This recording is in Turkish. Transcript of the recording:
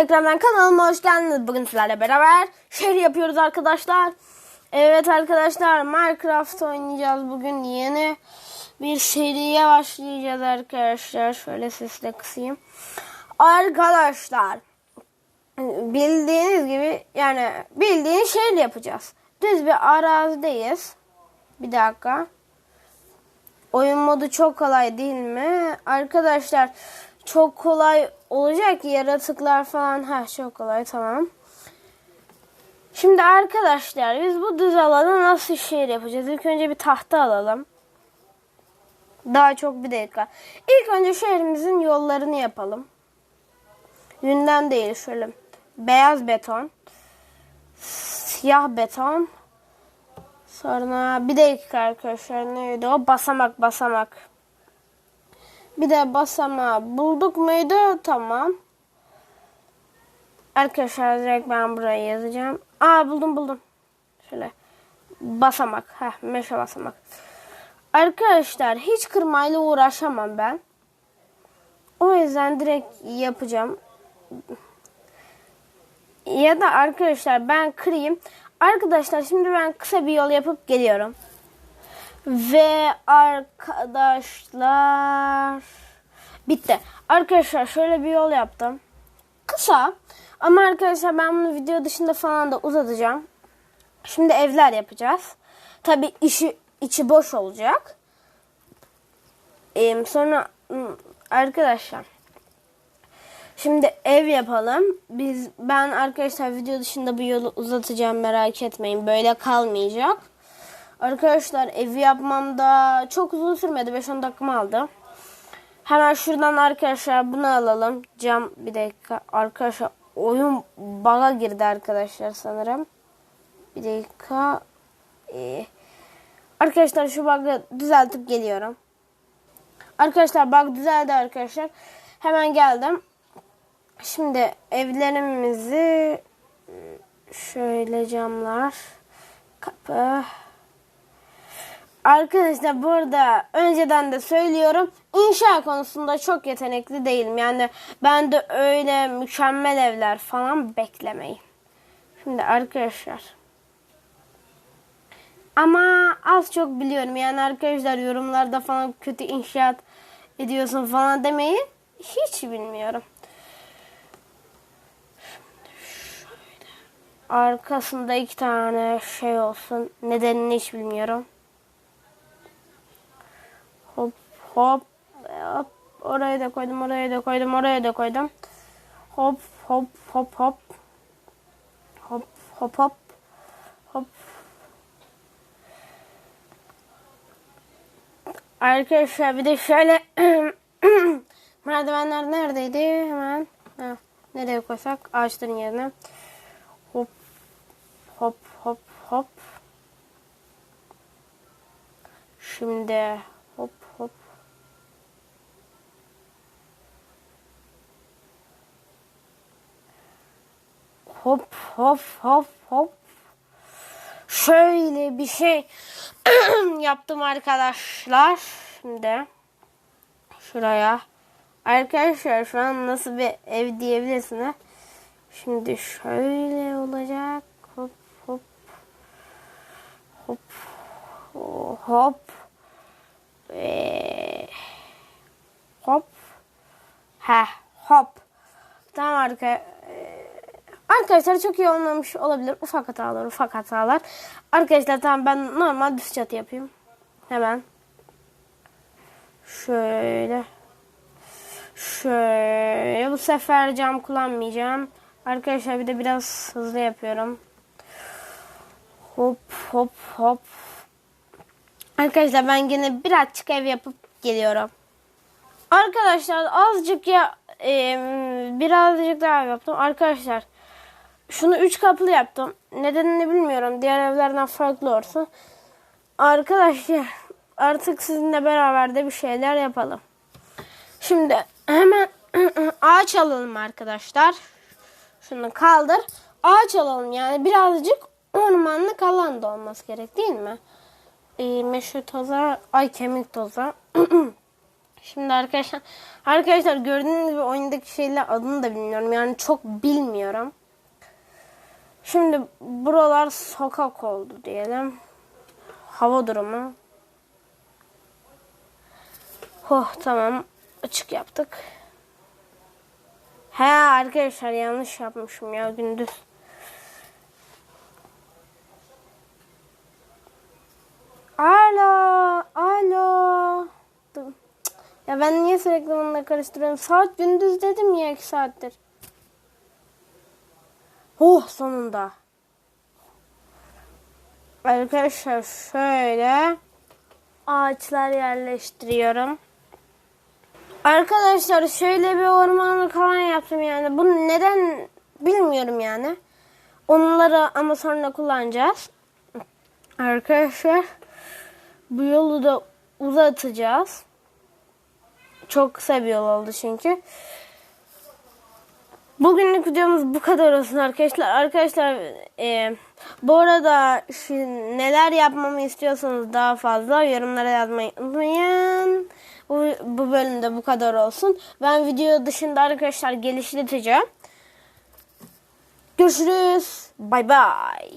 Tekrardan kanalıma hoş geldiniz. Bugün sizlerle beraber şehir yapıyoruz arkadaşlar. Evet arkadaşlar Minecraft oynayacağız. Bugün yeni bir seriye başlayacağız arkadaşlar. Şöyle sesle kısayım. Arkadaşlar bildiğiniz gibi yani bildiğiniz şehir yapacağız. Düz bir arazideyiz. Bir dakika. Oyun modu çok kolay değil mi? Arkadaşlar çok kolay olacak yaratıklar falan. Ha çok kolay tamam. Şimdi arkadaşlar biz bu düz alana nasıl şehir yapacağız? İlk önce bir tahta alalım. Daha çok bir dakika. İlk önce şehrimizin yollarını yapalım. Yünden değil şöyle. Beyaz beton. Siyah beton. Sonra bir dakika arkadaşlar neydi o? Basamak basamak. Bir de basamağı bulduk muydu? Tamam. Arkadaşlar direkt ben buraya yazacağım. Aa buldum buldum. Şöyle. Basamak. Heh meşe basamak. Arkadaşlar hiç kırmayla uğraşamam ben. O yüzden direkt yapacağım. Ya da arkadaşlar ben kırayım. Arkadaşlar şimdi ben kısa bir yol yapıp geliyorum. Ve arkadaşlar bitti. Arkadaşlar şöyle bir yol yaptım. Kısa ama arkadaşlar ben bunu video dışında falan da uzatacağım. Şimdi evler yapacağız. Tabi işi içi boş olacak. Ee, sonra arkadaşlar Şimdi ev yapalım. Biz ben arkadaşlar video dışında bu yolu uzatacağım merak etmeyin. Böyle kalmayacak. Arkadaşlar evi yapmamda çok uzun sürmedi. 5-10 dakikamı aldı. Hemen şuradan arkadaşlar bunu alalım. Cam bir dakika. Arkadaşlar oyun baga girdi arkadaşlar sanırım. Bir dakika. Ee, arkadaşlar şu bug'ı düzeltip geliyorum. Arkadaşlar bug düzeldi arkadaşlar. Hemen geldim. Şimdi evlerimizi şöyle camlar kapı Arkadaşlar burada önceden de söylüyorum inşa konusunda çok yetenekli değilim. Yani ben de öyle mükemmel evler falan beklemeyin. Şimdi arkadaşlar ama az çok biliyorum. Yani arkadaşlar yorumlarda falan kötü inşaat ediyorsun falan demeyin. Hiç bilmiyorum. Arkasında iki tane şey olsun. Nedenini hiç bilmiyorum. Hop hop. Oraya da koydum, oraya da koydum, oraya da koydum. Hop hop hop hop. Hop hop hop. Hop. Arkadaşlar bir de şöyle merdivenler neredeydi? Hemen. Ha, nereye koysak? Ağaçların yerine. Hop hop hop hop. Şimdi hop hop. Hop hop hop hop. Şöyle bir şey yaptım arkadaşlar. Şimdi şuraya. Arkadaşlar şu an nasıl bir ev diyebilirsiniz. Şimdi şöyle olacak. Hop hop. Hop. Hop. Ve hop. Ha hop. Tamam arka. Arkadaşlar çok iyi olmamış olabilir. Ufak hatalar, ufak hatalar. Arkadaşlar tamam ben normal düz çatı yapayım. Hemen. Şöyle. Şöyle. Bu sefer cam kullanmayacağım. Arkadaşlar bir de biraz hızlı yapıyorum. Hop hop hop. Arkadaşlar ben yine birazcık ev yapıp geliyorum. Arkadaşlar azıcık ya e, birazcık daha yaptım. Arkadaşlar şunu üç kapılı yaptım. Nedenini bilmiyorum. Diğer evlerden farklı olsun. Arkadaşlar artık sizinle beraber de bir şeyler yapalım. Şimdi hemen ağaç alalım arkadaşlar. Şunu kaldır. Ağaç alalım yani birazcık ormanlık alan da olması gerek değil mi? E, meşe toza, ay kemik toza. Şimdi arkadaşlar arkadaşlar gördüğünüz gibi oyundaki şeyler adını da bilmiyorum. Yani çok bilmiyorum. Şimdi buralar sokak oldu diyelim. Hava durumu. Oh tamam. Açık yaptık. He arkadaşlar yanlış yapmışım ya gündüz. Alo, alo. Ya ben niye sürekli bununla karıştırıyorum? Saat gündüz dedim ya iki saattir. Oh sonunda. Arkadaşlar şöyle ağaçlar yerleştiriyorum. Arkadaşlar şöyle bir ormanlık alan yaptım yani. Bunu neden bilmiyorum yani. Onları ama sonra kullanacağız. Arkadaşlar bu yolu da uzatacağız. Çok kısa bir yol oldu çünkü. Bugünlük videomuz bu kadar olsun arkadaşlar. Arkadaşlar e, bu arada şu, neler yapmamı istiyorsanız daha fazla yorumlara yazmayı unutmayın. Bu, bu bölümde bu kadar olsun. Ben video dışında arkadaşlar geliştireceğim. Görüşürüz. Bay bay.